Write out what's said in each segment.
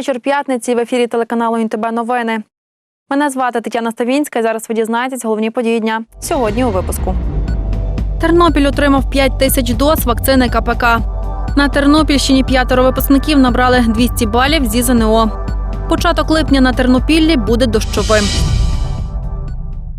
Вечір п'ятниці в ефірі телеканалу ІНТБ Новини. Мене звати Тетяна Ставінська. і Зараз ви дізнаєтесь головні події дня. Сьогодні у випуску. Тернопіль отримав 5 тисяч доз вакцини КПК. На Тернопільщині п'ятеро випускників набрали 200 балів зі ЗНО. Початок липня на Тернопіллі буде дощовим.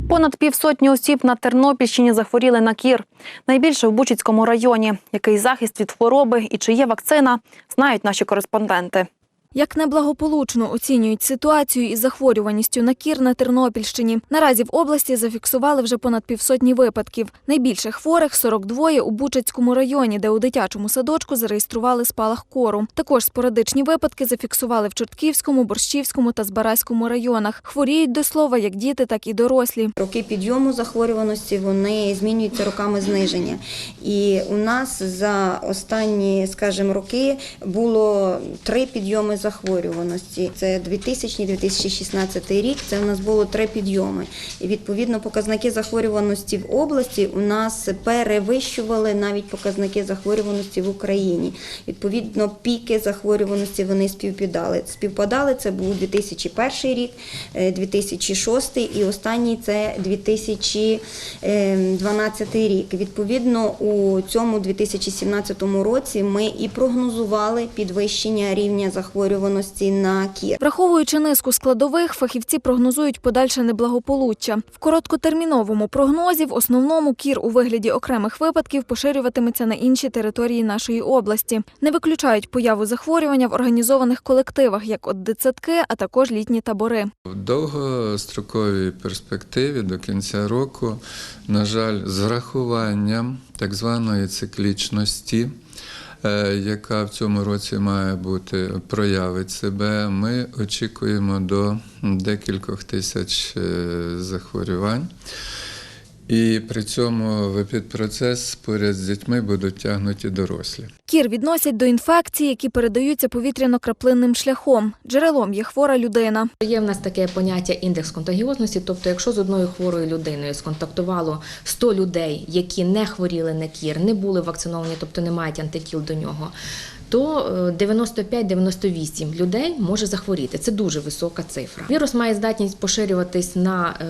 Понад півсотні осіб на Тернопільщині захворіли на кір. Найбільше в Бучицькому районі. Який захист від хвороби і чи є вакцина, знають наші кореспонденти. Як неблагополучно оцінюють ситуацію із захворюваністю на кір на Тернопільщині. Наразі в області зафіксували вже понад півсотні випадків. Найбільше хворих 42 у Бучацькому районі, де у дитячому садочку зареєстрували спалах кору. Також спорадичні випадки зафіксували в Чортківському, Борщівському та Збаразькому районах. Хворіють до слова як діти, так і дорослі. Роки підйому захворюваності вони змінюються роками зниження. І у нас за останні, скажімо, роки було три підйоми захворюваності. Це 2000-2016 рік. Це у нас було три підйоми. І відповідно показники захворюваності в області у нас перевищували навіть показники захворюваності в Україні. Відповідно, піки захворюваності вони співпадали. Співпадали це був 2001 рік, е, 2006 і останній це 2012 рік. Відповідно, у цьому 2017 році ми і прогнозували підвищення рівня захворюваності на кір. Враховуючи низку складових, фахівці прогнозують подальше неблагополуччя. В короткотерміновому прогнозі в основному кір у вигляді окремих випадків поширюватиметься на інші території нашої області. Не виключають появу захворювання в організованих колективах, як от дитсадки, а також літні табори. В довгостроковій перспективі до кінця року, на жаль, з врахуванням так званої циклічності, яка в цьому році має бути, проявить себе, ми очікуємо до декількох тисяч е, захворювань. І при цьому в епідпроцес поряд з дітьми будуть тягнуті дорослі. Кір відносять до інфекцій, які передаються повітряно-краплинним шляхом. Джерелом є хвора людина. Є в нас таке поняття індекс контагіозності, тобто, якщо з одною хворою людиною сконтактувало 100 людей, які не хворіли на кір, не були вакциновані, тобто не мають антитіл до нього, то е, 95-98 людей може захворіти. Це дуже висока цифра. Вірус має здатність поширюватись на е,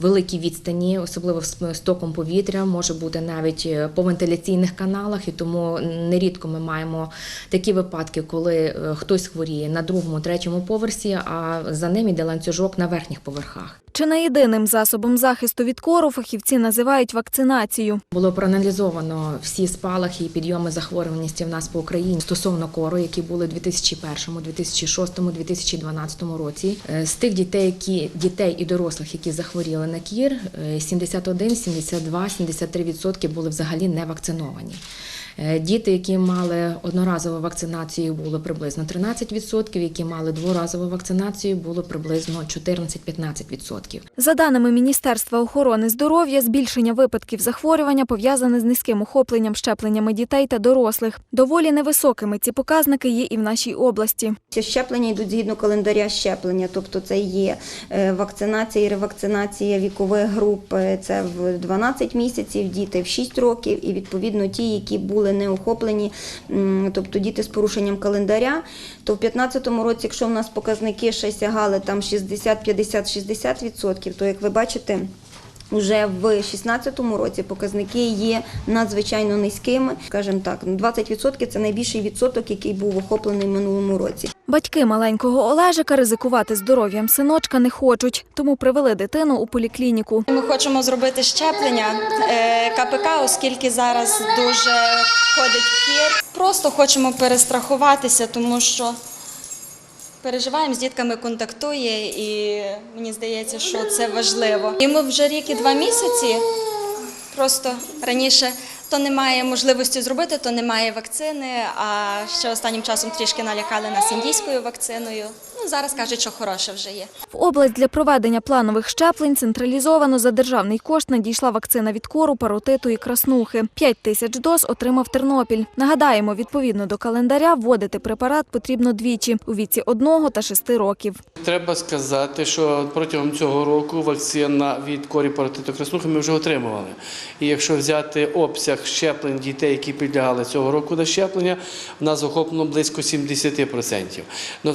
великій відстані, особливо з стоком повітря, може бути навіть е, по вентиляційних каналах, і тому нерідко ми маємо такі випадки, коли е, хтось хворіє на другому, третьому поверсі, а за ним іде ланцюжок на верхніх поверхах. Чи не єдиним засобом захисту від кору фахівці називають вакцинацію. Було проаналізовано всі спалахи і підйоми захворюваності в нас по Україні стосовно кору, які були у 2001, 2006, 2012 році. Е, З тих дітей, які дітей і дорослих, які захворіли на кір, е, 71, 72, 73% були взагалі не вакциновані. Е, Діти, які мали одноразову вакцинацію, було приблизно 13%, які мали дворазову вакцинацію, було приблизно 14-15%. За даними Міністерства охорони здоров'я, збільшення випадків захворювання пов'язане з низьким охопленням щепленнями дітей та дорослих. Доволі невисокими ці показники є і в нашій області. Щеплення йдуть згідно календаря щеплення, тобто це є е, вакцинація і ревакцинація вікових груп. Це в 12 місяців, діти в 6 років, і відповідно ті, які були не охоплені, тобто діти з порушенням календаря. То в 2015 році, якщо в нас показники ще сягали там 60, 50, 60 відсотків, то як ви бачите. Уже в 2016 році показники є надзвичайно низькими. Скажімо так, 20% – це найбільший відсоток, який був охоплений в минулому році. Батьки маленького Олежика ризикувати здоров'ям синочка не хочуть, тому привели дитину у поліклініку. Ми хочемо зробити щеплення е, КПК, оскільки зараз дуже ходить кір. Просто хочемо перестрахуватися, тому що переживаємо з дітками, контактує, і мені здається, що це важливо. Йому вже рік і два місяці. Просто раніше то немає можливості зробити, то немає вакцини. А ще останнім часом трішки налякали нас індійською вакциною. Ну зараз кажуть, що хороше вже є. В область для проведення планових щеплень централізовано за державний кошт надійшла вакцина від кору, паротиту і краснухи. 5 тисяч доз отримав Тернопіль. Нагадаємо, відповідно до календаря вводити препарат потрібно двічі у віці 1 та 6 років. Треба сказати, що протягом цього року вакцина від корі паротиту краснухи ми вже отримували. І якщо взяти обсяг щеплень дітей, які підлягали цього року на щеплення, в нас охоплено близько 70%. Ну,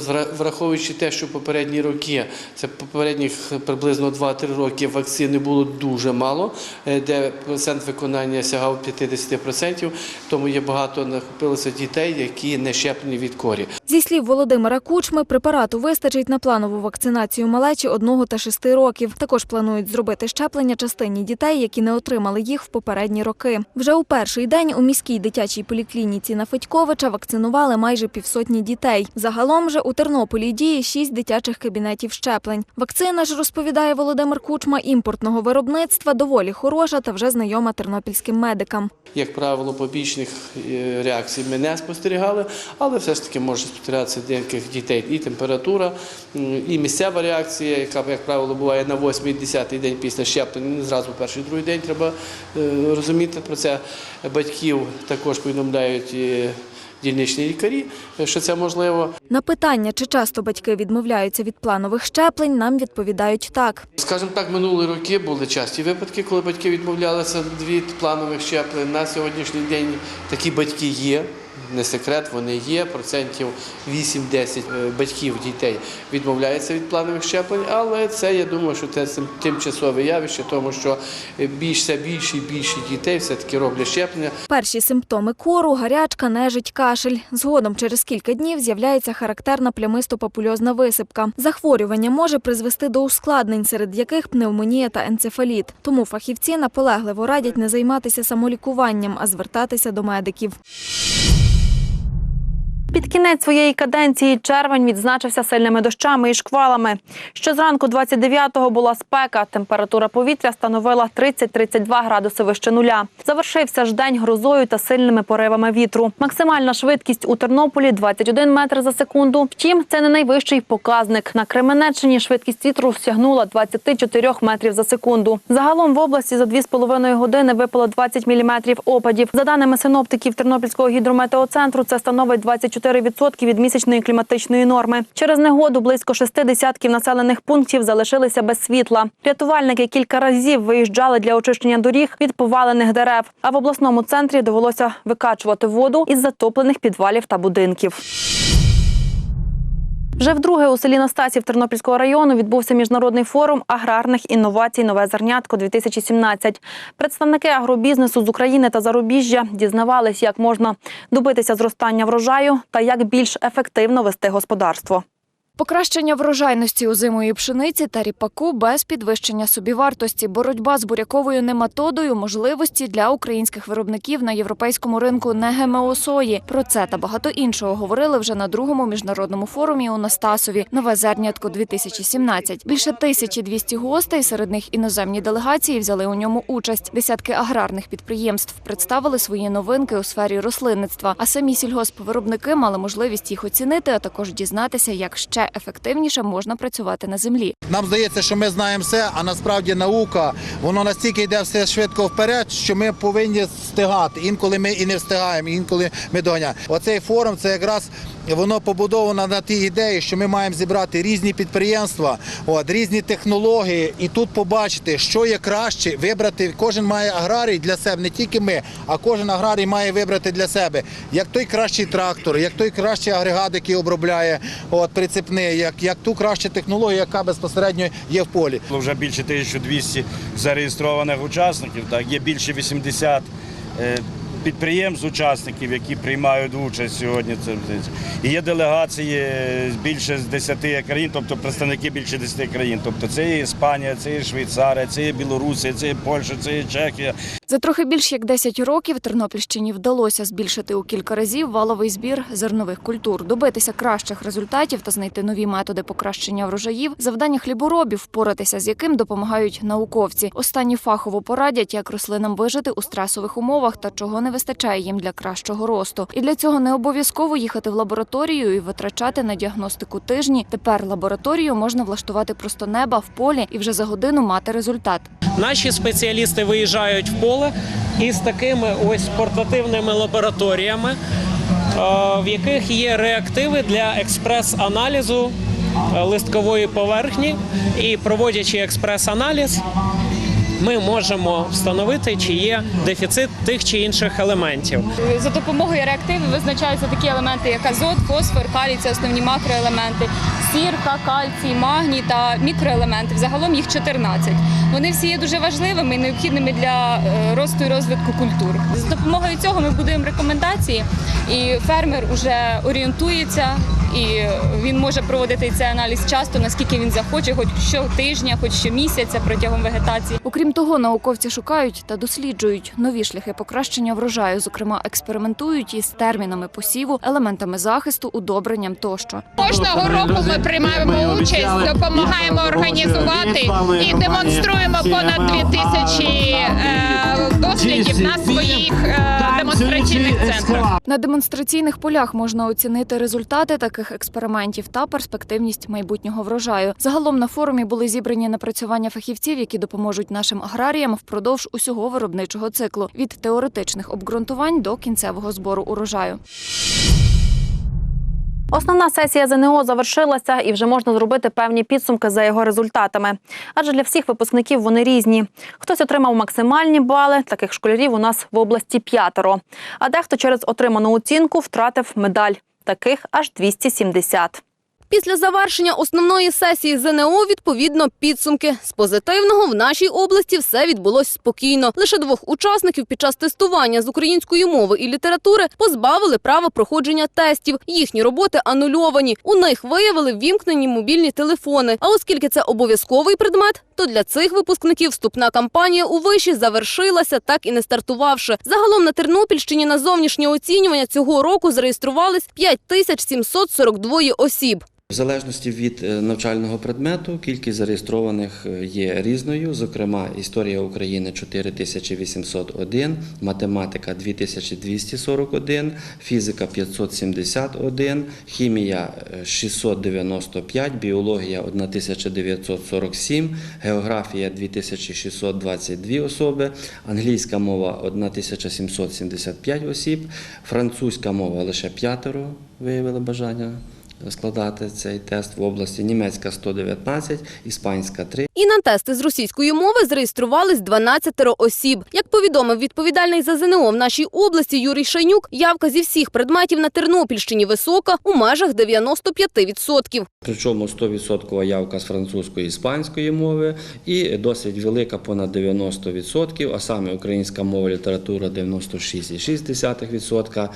враховуючи те, що попередні роки, це попередніх приблизно 2-3 роки вакцини було дуже мало, е, де процент виконання сягав 50%, тому є багато накопилося дітей, які не щеплені від корі. Зі слів Володимира Кучми, препарату вистачить на планову вакцинацію малечі 1 та 6 років. Також планують зробити щеплення частині дітей, які не отримали їх в попередні роки. Вже у перший день у міській дитячій поліклініці на Федьковича вакцинували майже півсотні дітей. Загалом же у Тернополі діє шість дитячих кабінетів щеплень. Вакцина ж розповідає Володимир Кучма імпортного виробництва доволі хороша та вже знайома тернопільським медикам. Як правило, побічних е, реакцій ми не спостерігали, але все ж таки може спостерігатися деяких дітей і температура, і місцева реакція, яка, як правило, буває на 8-10 день після щеплення, не зразу перший другий день треба е, розуміти про це. Батьків також повідомляють е, дільничні лікарі, е, що це можливо. На питання, чи часто батьки відмовляються від планових щеплень, нам відповідають так. Скажімо так, минулі роки були часті випадки, коли батьки відмовлялися від планових щеплень. На сьогоднішній день такі батьки є. Не секрет, вони є. Процентів 8-10 е, батьків дітей відмовляються від планових щеплень, але це я думаю, що це тимчасове явище, тому що е, більше і більше дітей все-таки роблять щеплення. Перші симптоми кору, гарячка, нежить, кашель. Згодом через кілька днів з'являється характерна плямисто-папульозна висипка. Захворювання може призвести до ускладнень, серед яких пневмонія та енцефаліт. Тому фахівці наполегливо радять не займатися самолікуванням, а звертатися до медиків. Під кінець своєї каденції червень відзначився сильними дощами і шквалами. Ще зранку 29-го була спека. Температура повітря становила 30-32 градуси вище нуля. Завершився ж день грозою та сильними поривами вітру. Максимальна швидкість у Тернополі 21 метр за секунду. Втім, це не найвищий показник. На Кременеччині швидкість вітру сягнула 24 метрів за секунду. Загалом в області за 2,5 години випало 20 міліметрів опадів. За даними синоптиків Тернопільського гідрометеоцентру, це становить 24% від місячної кліматичної норми. Через негоду близько шести десятків населених пунктів залишилися без світла. Рятувальники кілька разів виїжджали для очищення доріг від повалених дерев. А в обласному центрі довелося викачувати воду із затоплених підвалів та будинків. Вже вдруге у селі Настасів Тернопільського району відбувся міжнародний форум аграрних інновацій Нове зернятко 2017 Представники агробізнесу з України та зарубіжжя дізнавались, як можна добитися зростання врожаю та як більш ефективно вести господарство. Покращення врожайності озимої пшениці та ріпаку без підвищення собівартості, боротьба з буряковою нематодою, можливості для українських виробників на європейському ринку не ГМО сої. Про це та багато іншого говорили вже на другому міжнародному форумі у Настасові Нове зернятко 2017 Більше 1200 гостей, серед них іноземні делегації взяли у ньому участь. Десятки аграрних підприємств представили свої новинки у сфері рослинництва. А самі сільгоспвиробники мали можливість їх оцінити, а також дізнатися, як ще ефективніше можна працювати на землі. Нам здається, що ми знаємо все, а насправді наука воно настільки йде все швидко вперед, що ми повинні встигати. Інколи ми і не встигаємо, інколи ми доганяємо. Оцей форум це якраз воно побудовано на тій ідеї, що ми маємо зібрати різні підприємства, от, різні технології, і тут побачити, що є краще, вибрати. Кожен має аграрій для себе, не тільки ми, а кожен аграрій має вибрати для себе, як той кращий трактор, як той кращий агрегат, який обробляє от, прицепний, як, як ту кращу технологію, яка безпосередньо є в полі. Вже більше 1200 зареєстрованих учасників. Так, є більше 80 е, підприємств, учасників, які приймають участь сьогодні. І є делегації більше з 10 країн, тобто представники більше 10 країн. Тобто це є Іспанія, це є Швейцарія, це є Білорусія, це є Польща, це є Чехія. За трохи більш як 10 років Тернопільщині вдалося збільшити у кілька разів валовий збір зернових культур, добитися кращих результатів та знайти нові методи покращення врожаїв. Завдання хліборобів, впоратися з яким допомагають науковці. Останні фахово порадять, як рослинам вижити у стресових умовах та чого не не вистачає їм для кращого росту. І для цього не обов'язково їхати в лабораторію і витрачати на діагностику тижні. Тепер лабораторію можна влаштувати просто неба в полі і вже за годину мати результат. Наші спеціалісти виїжджають в поле із такими ось портативними лабораторіями, е, в яких є реактиви для експрес-аналізу е, листкової поверхні. І проводячи експрес-аналіз, ми можемо встановити, чи є дефіцит тих чи інших елементів. За допомогою реактивів визначаються такі елементи, як азот, фосфор, калій це основні макроелементи, сірка, кальцій, магній та мікроелементи. Взагалом їх 14. Вони всі є дуже важливими і необхідними для е, росту і розвитку культур. З допомогою цього ми будуємо рекомендації, і фермер вже орієнтується. І він може проводити цей аналіз часто, наскільки він захоче, хоч щотижня, хоч щомісяця протягом вегетації. Окрім того, науковці шукають та досліджують нові шляхи покращення врожаю, зокрема експериментують із термінами посіву, елементами захисту, удобренням тощо. Кожного року ми приймаємо участь, допомагаємо організувати і демонструємо понад дві тисячі е, дослідів на своїх е, демонстраційних центрах. На демонстраційних полях можна оцінити результати таких експериментів та перспективність майбутнього врожаю. Загалом на форумі були зібрані напрацювання фахівців, які допоможуть нашим аграріям впродовж усього виробничого циклу від теоретичних обґрунтувань до кінцевого збору урожаю. Основна сесія ЗНО завершилася і вже можна зробити певні підсумки за його результатами. Адже для всіх випускників вони різні. Хтось отримав максимальні бали, таких школярів у нас в області п'ятеро. А дехто через отриману оцінку втратив медаль. Таких аж 270. Після завершення основної сесії ЗНО відповідно підсумки. З позитивного в нашій області все відбулось спокійно. Лише двох учасників під час тестування з української мови і літератури позбавили права проходження тестів. Їхні роботи анульовані. У них виявили ввімкнені мобільні телефони. А оскільки це обов'язковий предмет, то для цих випускників вступна кампанія у виші завершилася, так і не стартувавши. Загалом на Тернопільщині на зовнішнє оцінювання цього року зареєструвались 5742 осіб. В залежності від е, навчального предмету кількість зареєстрованих е, є різною. Зокрема, історія України 4801, математика 2241, фізика 571, хімія е, 695, біологія 1947, географія 2622 особи, англійська мова 1775 осіб, французька мова лише п'ятеро виявили бажання складати цей тест в області. Німецька 119, іспанська 3. І на тести з російської мови зареєструвались 12 осіб. Як повідомив відповідальний за ЗНО в нашій області Юрій Шайнюк, явка зі всіх предметів на Тернопільщині висока у межах 95%. Причому 100% явка з французької і іспанської мови і досить велика, понад 90%, а саме українська мова, література 96,6%, е,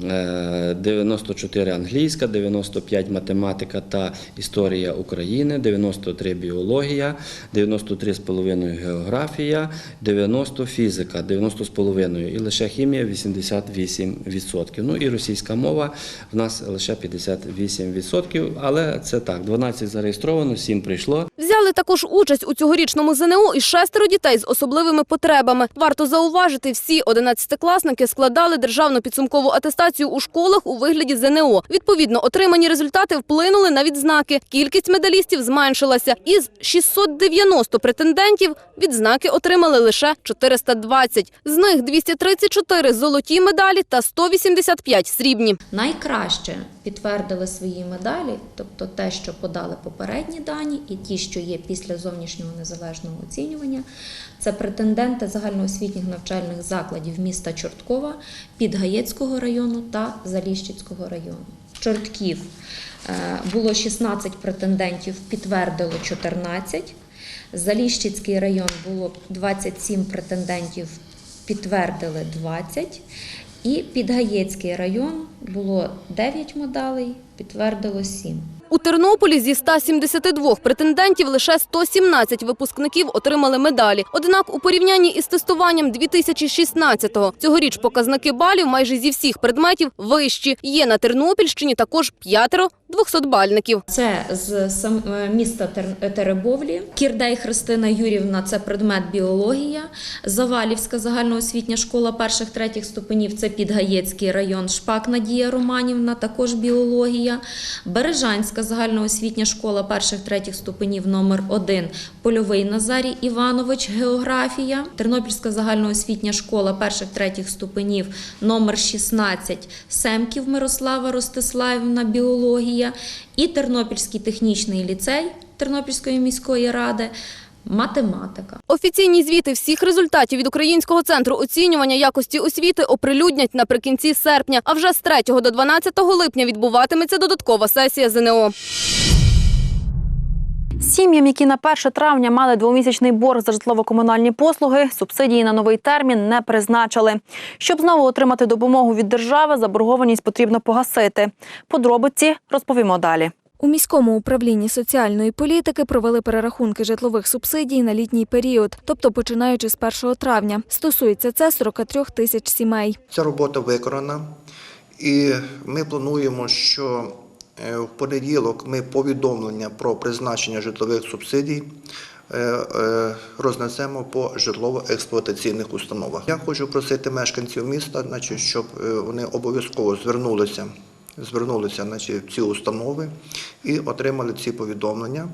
94 англійська, 95 математика та історія України, 93 біологія, 93,5 географія, 90 фізика, 90,5 і лише хімія 88%. Ну і російська мова в нас лише 58%, але це так, 12 зареєстровано, 7 прийшло. Взяли також участь у цьогорічному ЗНО і шестеро дітей з особливими потребами. Варто зауважити, всі одинадцятикласники складали державну підсумкову атестацію у школах у вигляді ЗНО. Відповідно, отримані результати вплинули на відзнаки. Кількість медалістів зменшилася. Із 690 претендентів відзнаки отримали лише 420. З них 234 – золоті медалі та 185 – срібні. Найкраще підтвердили свої медалі, тобто те, що подали попередні дані, і ті, що є після зовнішнього незалежного оцінювання. Це претенденти загальноосвітніх навчальних закладів міста Чорткова, Підгаєцького району та Заліщицького району. Чортків е, було 16 претендентів, підтвердило 14. Заліщицький район було 27 претендентів, підтвердили 20. І Підгаєцький район було 9 медалей, підтвердило 7. У Тернополі зі 172 претендентів лише 117 випускників отримали медалі. Однак у порівнянні із тестуванням 2016-го цьогоріч показники балів майже зі всіх предметів вищі. Є на Тернопільщині також п'ятеро 200-бальників. Це з е, міста Теребовлі. Кірдей Христина Юрівна це предмет біологія. Завалівська загальноосвітня школа перших третіх ступенів це Підгаєцький район. Шпак Надія Романівна, також біологія. Бережанська загальноосвітня школа перших третіх ступенів номер 1 Польовий Назарій Іванович, географія. Тернопільська загальноосвітня школа перших третіх ступенів номер 16 Семків Мирослава Ростиславівна, біологія. І Тернопільський технічний ліцей Тернопільської міської ради. Математика. Офіційні звіти всіх результатів від Українського центру оцінювання якості освіти оприлюднять наприкінці серпня, а вже з 3 до 12 липня відбуватиметься додаткова сесія ЗНО. Сім'ям, які на 1 травня мали двомісячний борг за житлово-комунальні послуги, субсидії на новий термін не призначили. Щоб знову отримати допомогу від держави, заборгованість потрібно погасити. Подробиці розповімо далі. У міському управлінні соціальної політики провели перерахунки житлових субсидій на літній період, тобто починаючи з 1 травня. Стосується це 43 тисяч сімей. Ця робота виконана, і ми плануємо, що е, в понеділок ми повідомлення про призначення житлових субсидій е, е, рознесемо по житлово-експлуатаційних установах. Я хочу просити мешканців міста, щоб вони обов'язково звернулися. Звернулися значить, в ці установи і отримали ці повідомлення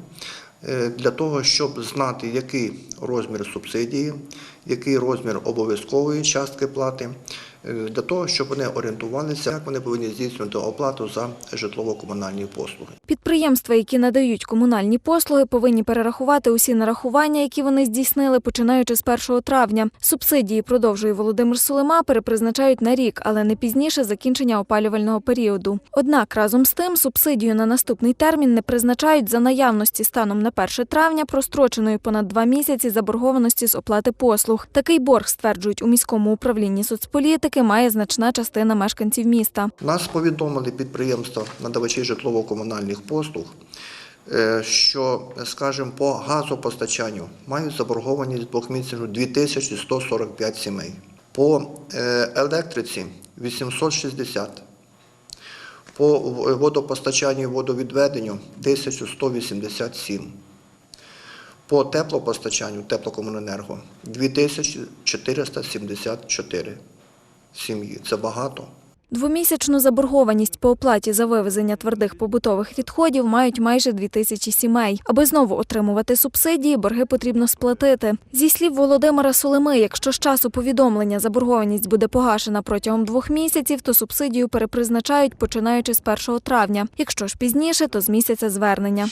е, для того, щоб знати, який розмір субсидії, який розмір обов'язкової частки плати, для того, щоб вони орієнтувалися, як вони повинні здійснювати оплату за житлово-комунальні послуги. Підприємства, які надають комунальні послуги, повинні перерахувати усі нарахування, які вони здійснили, починаючи з 1 травня. Субсидії, продовжує Володимир Сулема, перепризначають на рік, але не пізніше закінчення опалювального періоду. Однак разом з тим субсидію на наступний термін не призначають за наявності станом на 1 травня простроченої понад два місяці заборгованості з оплати послуг. Такий борг стверджують у міському управлінні соцполітики, має значна частина мешканців міста. Нас повідомили підприємства надавачі житлово-комунальних послуг, е, що, скажімо, по газопостачанню мають заборгованість двохмісячну 2145 сімей. По е, електриці 860. По водопостачанню і водовідведенню 1187. По теплопостачанню теплокомуненерго 2474 сім'ї. Це багато. Двомісячну заборгованість по оплаті за вивезення твердих побутових відходів мають майже дві тисячі сімей. Аби знову отримувати субсидії, борги потрібно сплатити. Зі слів Володимира Сулеми, якщо з часу повідомлення заборгованість буде погашена протягом двох місяців, то субсидію перепризначають починаючи з 1 травня. Якщо ж пізніше, то з місяця звернення.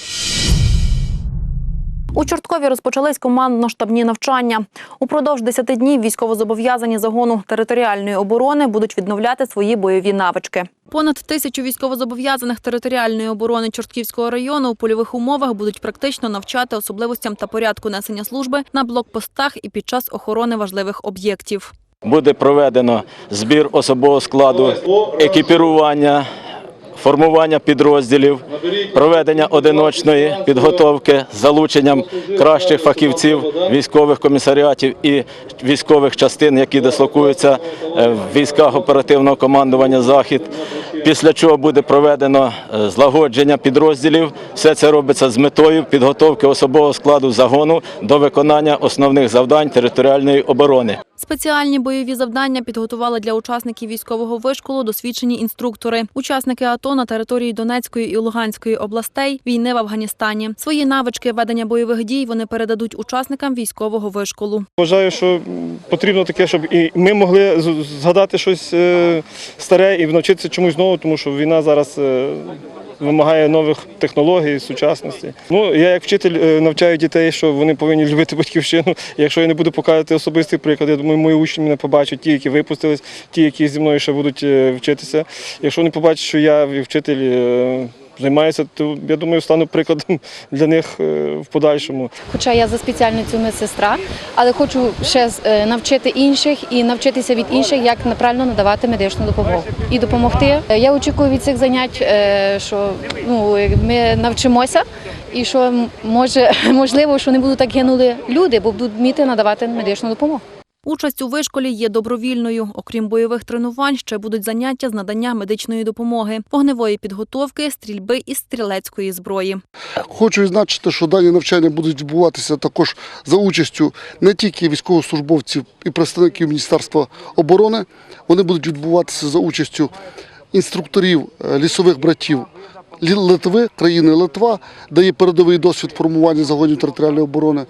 У Чорткові розпочались командно-штабні навчання. Упродовж 10 днів військовозобов'язані загону територіальної оборони будуть відновляти свої бойові навички. Понад тисячу військовозобов'язаних територіальної оборони Чортківського району у польових умовах будуть практично навчати особливостям та порядку несення служби на блокпостах і під час охорони важливих об'єктів. Буде проведено збір особового складу, екіпірування, формування підрозділів, проведення одиночної підготовки з залученням кращих фахівців військових комісаріатів і військових частин, які дислокуються е, в військах оперативного командування Захід. Після чого буде проведено е, злагодження підрозділів. Все це робиться з метою підготовки особового складу загону до виконання основних завдань територіальної оборони. Спеціальні бойові завдання підготували для учасників військового вишколу досвідчені інструктори. Учасники АТО на території Донецької і Луганської областей, війни в Афганістані. Свої навички ведення бойових дій вони передадуть учасникам військового вишколу. Вважаю, що потрібно таке, щоб і ми могли згадати щось е, старе і навчитися чомусь новому, тому що війна зараз е, вимагає нових технологій, сучасності. Ну я як вчитель е, навчаю дітей, що вони повинні любити батьківщину. Якщо я не буду показувати особистий приклад, я думаю, мої учні мене побачать, ті, які випустились, ті, які зі мною ще будуть е, вчитися. Якщо вони побачать, що я вчитель. Займаюся, то я думаю, стану прикладом для них е, в подальшому. Хоча я за спеціальністю медсестра, але хочу ще е, навчити інших і навчитися від інших, як правильно надавати медичну допомогу і допомогти. Е, Я очікую від цих занять, що ну ми навчимося, і що може можливо, що не будуть так гинули люди, бо будуть вміти надавати медичну допомогу. Участь у вишколі є добровільною. Окрім бойових тренувань, ще будуть заняття з надання медичної допомоги, вогневої підготовки, стрільби і стрілецької зброї. Хочу відзначити, що дані навчання будуть відбуватися також за участю не тільки військовослужбовців і представників Міністерства оборони, вони будуть відбуватися за участю інструкторів е, лісових братів Литви, країни Литва, є передовий досвід формування загонів територіальної оборони,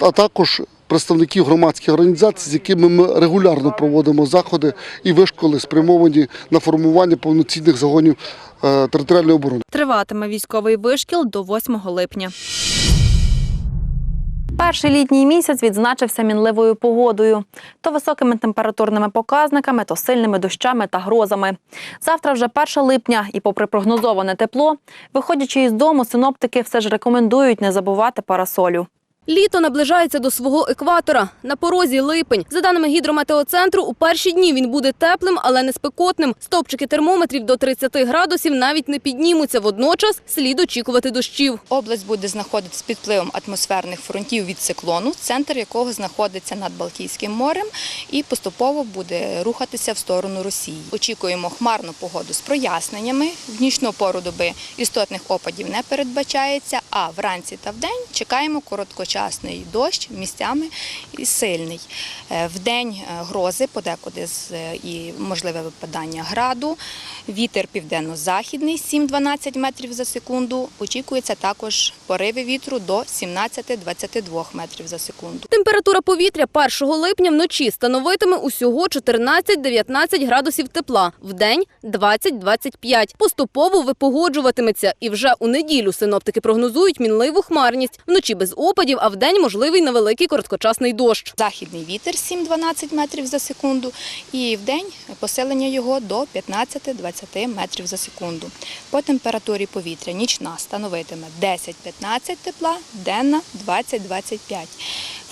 а також представників громадських організацій, з якими ми регулярно проводимо заходи і вишколи спрямовані на формування повноцінних загонів е, територіальної оборони. Триватиме військовий вишкіл до 8 липня. Перший літній місяць відзначився мінливою погодою, то високими температурними показниками, то сильними дощами та грозами. Завтра вже 1 липня, і попри прогнозоване тепло, виходячи із дому, синоптики все ж рекомендують не забувати парасолю. Літо наближається до свого екватора. На порозі липень. За даними гідрометеоцентру, у перші дні він буде теплим, але не спекотним. Стовпчики термометрів до 30 градусів навіть не піднімуться. Водночас слід очікувати дощів. Область буде знаходитися під впливом атмосферних фронтів від циклону, центр якого знаходиться над Балтійським морем, і поступово буде рухатися в сторону Росії. Очікуємо хмарну погоду з проясненнями. В нічну пору доби істотних опадів не передбачається. А вранці та вдень чекаємо короткочасний дощ місцями і сильний. Е, Вдень е, грози, подекуди з е, і можливе випадання граду. Вітер південно-західний 7-12 метрів за секунду. Очікується також пориви вітру до 17-22 метрів за секунду. Температура повітря 1 липня вночі становитиме усього 14-19 градусів тепла, вдень 20-25. Поступово випогоджуватиметься. І вже у неділю синоптики прогнозують мінливу хмарність. Вночі без опадів, а вдень можливий невеликий короткочасний дощ. Західний вітер 7-12 метрів за секунду і вдень посилення його до 15-20 метрів за секунду. По температурі повітря нічна становитиме 10-15 тепла, денна 20-25.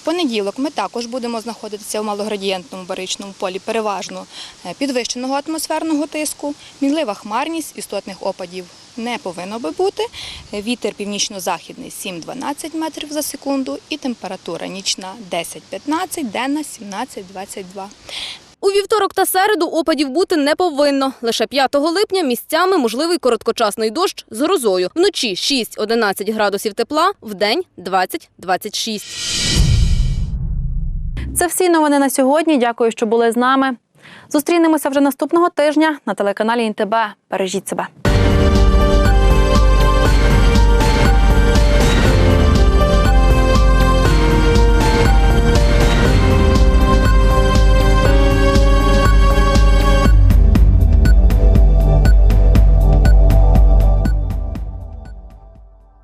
Понеділок ми також будемо знаходитися в малоградієнтному баричному полі переважно е, підвищеного атмосферного тиску, мінлива хмарність істотних опадів не повинно би бути. Е, Вітер північно-західний 7-12 метрів за секунду і температура нічна 10-15, денна 17-22. У вівторок та середу опадів бути не повинно. Лише 5 липня місцями можливий короткочасний дощ з грозою. Вночі 6-11 градусів тепла, вдень 20-26. Це всі новини на сьогодні. Дякую, що були з нами. Зустрінемося вже наступного тижня на телеканалі ІНТБ. Бережіть себе.